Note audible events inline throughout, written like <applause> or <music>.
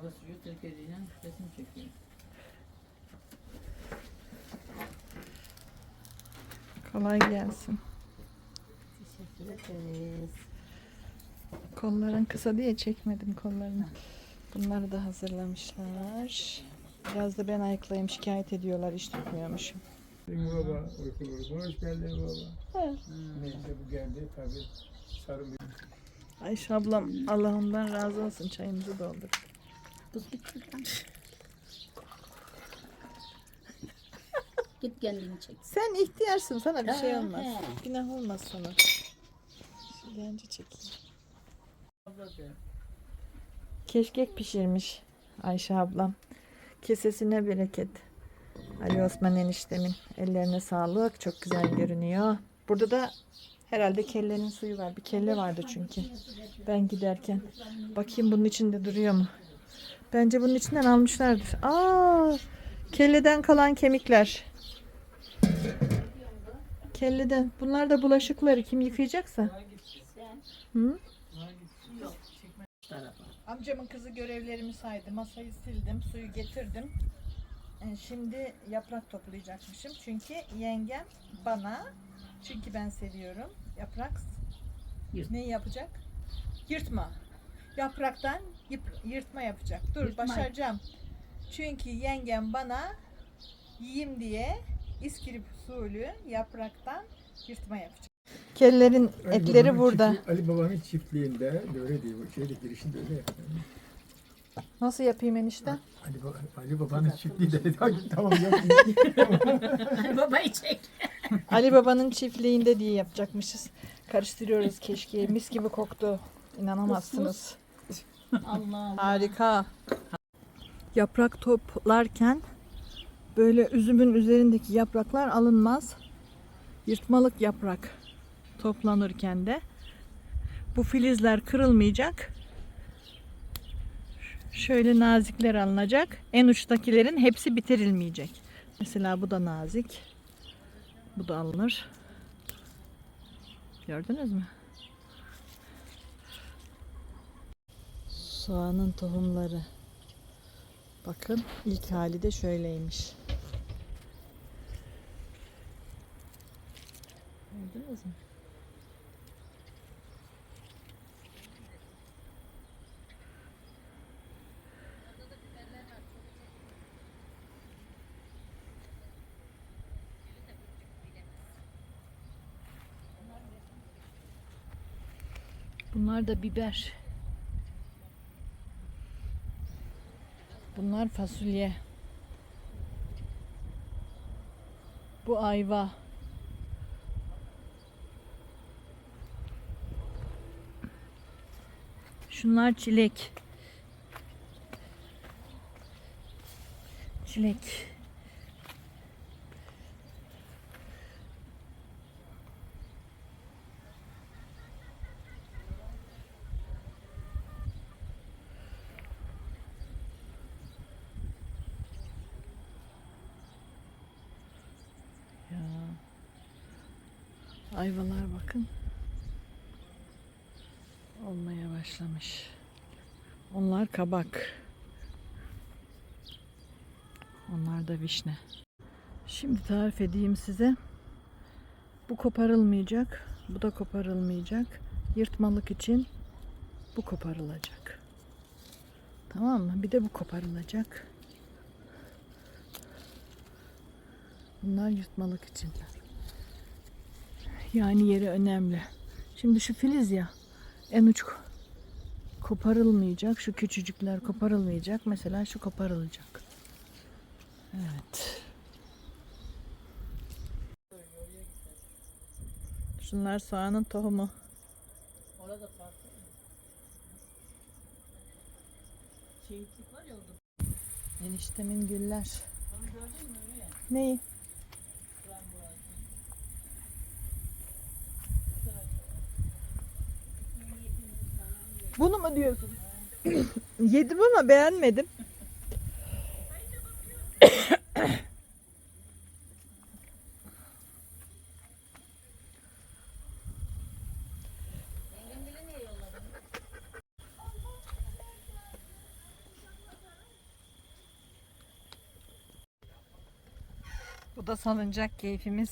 Hava suyu sirkeliyle resim çekiyor. Kolay gelsin. Teşekkür ederiz. Kolların kısa diye çekmedim kollarını. Bunları da hazırlamışlar. Biraz da ben ayıklayayım şikayet ediyorlar iş tutmuyormuşum. Baba, uyku. Hoş geldin baba. He. Neyse bu geldi tabii. Sarı Ayşe ablam Allah ondan razı olsun çayımızı doldur. Buz bitti lan. Git kendini çek. Sen ihtiyarsın sana bir şey Ha, olmaz. he. Günah olmaz sana. Bence çekeyim. Keşkek pişirmiş Ayşe ablam. Kesesine bereket. Ali Osman eniştemin ellerine sağlık. Çok güzel görünüyor. Burada da herhalde kellenin suyu var. Bir kelle vardı çünkü. Ben giderken. Bakayım bunun içinde duruyor mu? Bence bunun içinden almışlardır. Aa, kelleden kalan kemikler. Kelleden. Bunlar da bulaşıkları. Kim yıkayacaksa. Hı? Amcamın kızı görevlerimi saydı. Masayı sildim, suyu getirdim. E, Şimdi yaprak toplayacakmışım. Çünkü yengem bana, çünkü ben seviyorum. Yaprak Yırt. ne yapacak? Yırtma. Yapraktan yıp- yırtma yapacak. Dur Yırtma. başaracağım. Çünkü yengem bana yiyeyim diye iskilip usulü yapraktan yırtma yapacak. Kellerin Ali etleri Baba'nın burada. çiftliği- Ali Baba'nın çiftliyinde böyle değil. Bu şeyde girişinde öyle yapıyor. Nasıl yapayım enişte? Ali, Baba, Ali Baba'nın çiftliği de tamam yok. Babayı çek. Ali Baba'nın çiftliğinde diye yapacakmışız. Karıştırıyoruz keşke. Mis gibi koktu. İnanamazsınız. Allah Allah. Harika. Yaprak toplarken böyle üzümün üzerindeki yapraklar alınmaz. Yırtmalık yaprak toplanırken de bu filizler kırılmayacak. Şöyle nazikler alınacak. En uçtakilerin hepsi bitirilmeyecek. Mesela bu da nazik. Bu da alınır. Gördünüz mü? Soğanın tohumları. Bakın ilk hali de şöyleymiş. Gördünüz mü? Bunlar da biber. Bunlar fasulye. Bu ayva. Şunlar çilek. Çilek. Ya. Ayvalar bakın. Olmaya başlamış. Onlar kabak. Onlar da vişne. Şimdi tarif edeyim size. Bu koparılmayacak. Bu da koparılmayacak. Yırtmalık için bu koparılacak. Tamam mı? Bir de bu koparılacak. Bunlar yırtmalık için. Yani yeri önemli. Şimdi şu filiz ya en uç ko- koparılmayacak. Şu küçücükler koparılmayacak. Mesela şu koparılacak. Evet. Şunlar soğanın tohumu. Orada farklı. Çeviklik var ya orada. Eniştemin güller. Onu gördün mü? Neyi? Bunu mu diyorsun? <coughs> Yedim ama beğenmedim. <coughs> Bu da salıncak keyfimiz.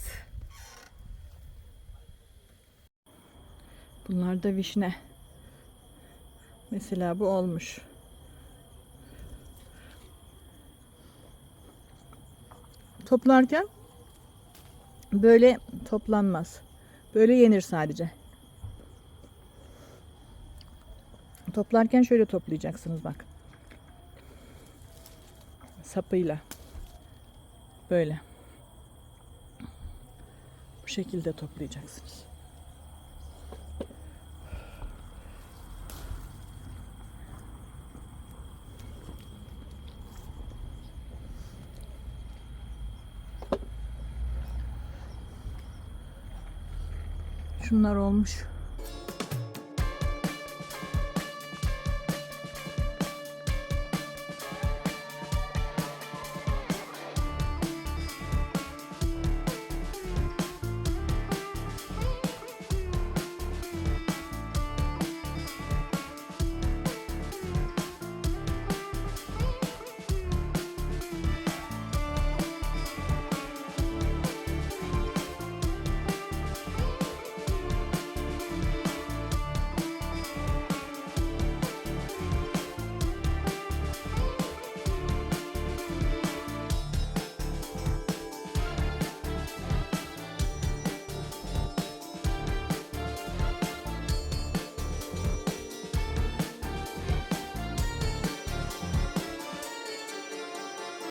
Bunlar da vişne. Mesela bu olmuş. Toplarken böyle toplanmaz. Böyle yenir sadece. Toplarken şöyle toplayacaksınız bak. Sapıyla. Böyle. Bu şekilde toplayacaksınız. Şunlar olmuş.